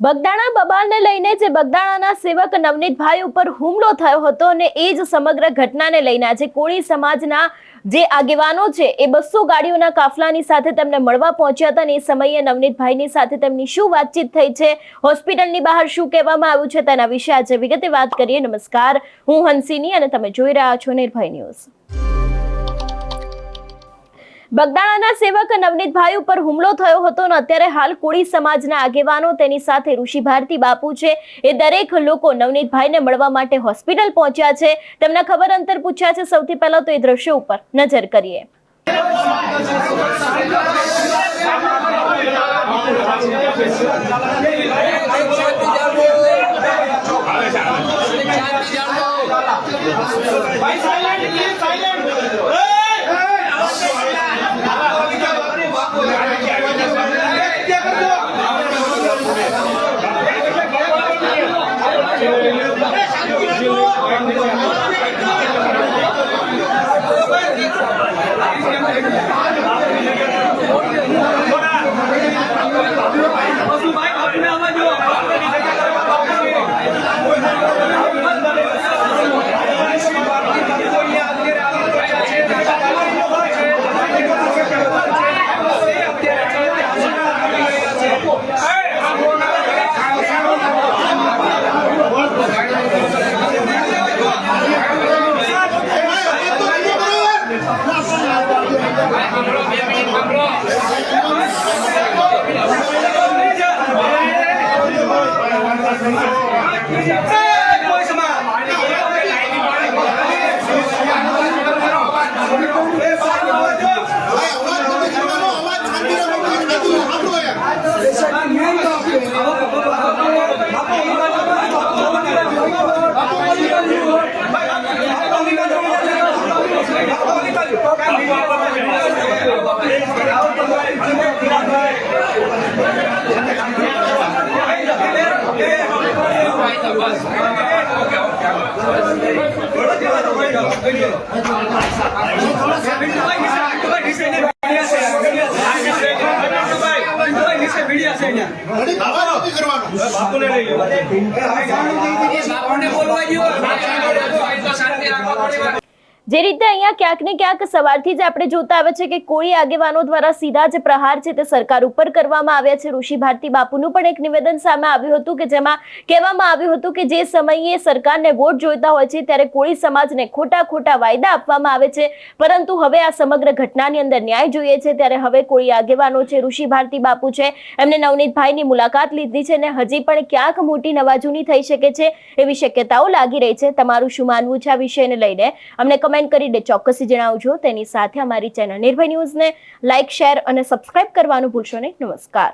બગદાણા બબાલને લઈને જે બગદાણાના સેવક નવનીતભાઈ ઉપર હુમલો થયો હતો અને એ જ સમગ્ર ઘટનાને લઈને આજે કોળી સમાજના જે આગેવાનો છે, એ બસો ગાડીઓના કાફલાની સાથે તેમને મળવા પહોંચ્યા હતા અને એ સમયે નવનીતભાઈની સાથે તેમની શું વાતચીત થઈ છે, હોસ્પિટલની બહાર શું કહેવામાં આવ્યું છે તેના વિશે આજે વિગતે વાત કરીએ. નમસ્કાર, હું હંસિની અને તમે જોઈ રહ્યા છો નિર્ભય ન્યૂઝ. બગદાણાના સેવક નવનીતભાઈ ઉપર હુમલો થયો હતો અને અત્યારે હાલ કોળી સમાજના આગેવાનો તેની સાથે ઋષિ ભારતી બાપુ છે. એ દરેક લોકો નવનીતભાઈને મળવા માટે હોસ્પિટલ પહોંચ્યા છે. તેમના ખબર અંતર પૂછ્યા છે. સૌથી પહેલા તો એ દ્રશ્યો ઉપર નજર કરીએ. ભાઈ સાયલેન્ટ સાયલેન્ટ Добро пожаловать! બાપુને બોલવા દ્યો. શાંતિ રાખવા વાર. જે રીતે અહીંયા ક્યાંક ને ક્યાંક સવારથી જ આપણે જોતા આવે છે કે કોળી આગેવાનો દ્વારા સીધા જ પ્રહાર છે તે સરકાર ઉપર કરવામાં આવ્યા છે. ઋષિ ભારતી બાપુનું પણ એક નિવેદન સામે આવ્યું હતું કે જેમાં કહેવામાં આવ્યું હતું કે જે સમયે સરકારને વોટ જોઈતા હોય છે ત્યારે કોળી સમાજને ખોટા ખોટા વાયદા આપવામાં આવે છે. પરંતુ હવે આ સમગ્ર ઘટનાની અંદર ન્યાય જોઈએ છે. ત્યારે હવે કોળી આગેવાનો છે, ઋષિ ભારતી બાપુ છે, એમને નવનીતભાઈની મુલાકાત લીધી છે અને હજી પણ ક્યાંક મોટી નવાજૂની થઈ શકે છે એવી શક્યતાઓ લાગી રહી છે. તમારું શું માનવું છે આ વિષયને લઈને? અમને કમેન્ટ કરીને ચોક્કસથી જણાવજો. તેની સાથે અમારી ચેનલ નિર્ભય ન્યૂઝને લાઇક, શેર અને સબસ્ક્રાઇબ કરવાનું ભૂલશો નહીં. નમસ્કાર.